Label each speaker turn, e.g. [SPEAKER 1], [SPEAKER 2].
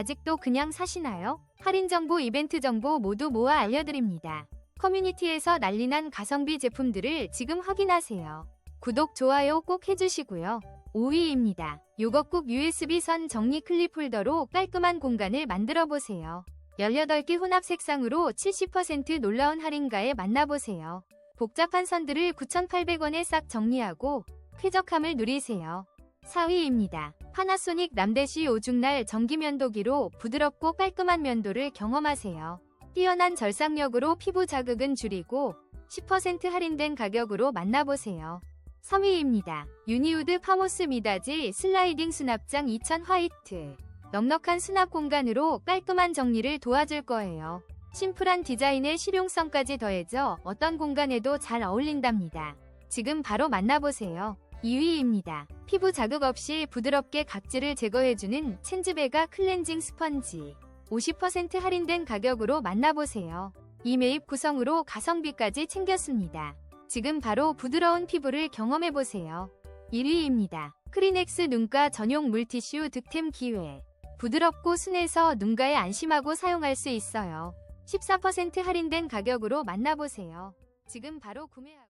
[SPEAKER 1] 아직도 그냥 사시나요? 할인 정보, 이벤트 정보 모두 모아 알려드립니다. 커뮤니티에서 난리난 가성비 제품들을 지금 확인하세요. 구독, 좋아요 꼭 해주시고요. 5위입니다. 요거국 USB 선 정리 클립 홀더로 깔끔한 공간을 만들어 보세요. 18개 혼합 색상으로 70% 놀라운 할인가에 만나보세요. 복잡한 선들을 9,800원에 싹 정리하고 쾌적함을 누리세요. 4위입니다. 파나소닉 남대시 오중날 전기면도기로 부드럽고 깔끔한 면도를 경험하세요. 뛰어난 절삭력으로 피부 자극은 줄이고 10% 할인된 가격으로 만나보세요. 3위입니다. 유니우드 파모스 미다지 슬라이딩 수납장 2000 화이트. 넉넉한 수납 공간으로 깔끔한 정리를 도와줄 거예요. 심플한 디자인에 실용성까지 더해져 어떤 공간에도 잘 어울린답니다. 지금 바로 만나보세요. 2위입니다. 피부 자극 없이 부드럽게 각질을 제거해주는 첸즈베가 클렌징 스펀지. 50% 할인된 가격으로 만나보세요. 이 매입 구성으로 가성비까지 챙겼습니다. 지금 바로 부드러운 피부를 경험해보세요. 1위입니다. 크리넥스 눈가 전용 물티슈 득템 기회. 부드럽고 순해서 눈가에 안심하고 사용할 수 있어요. 14% 할인된 가격으로 만나보세요. 지금 바로 구매하고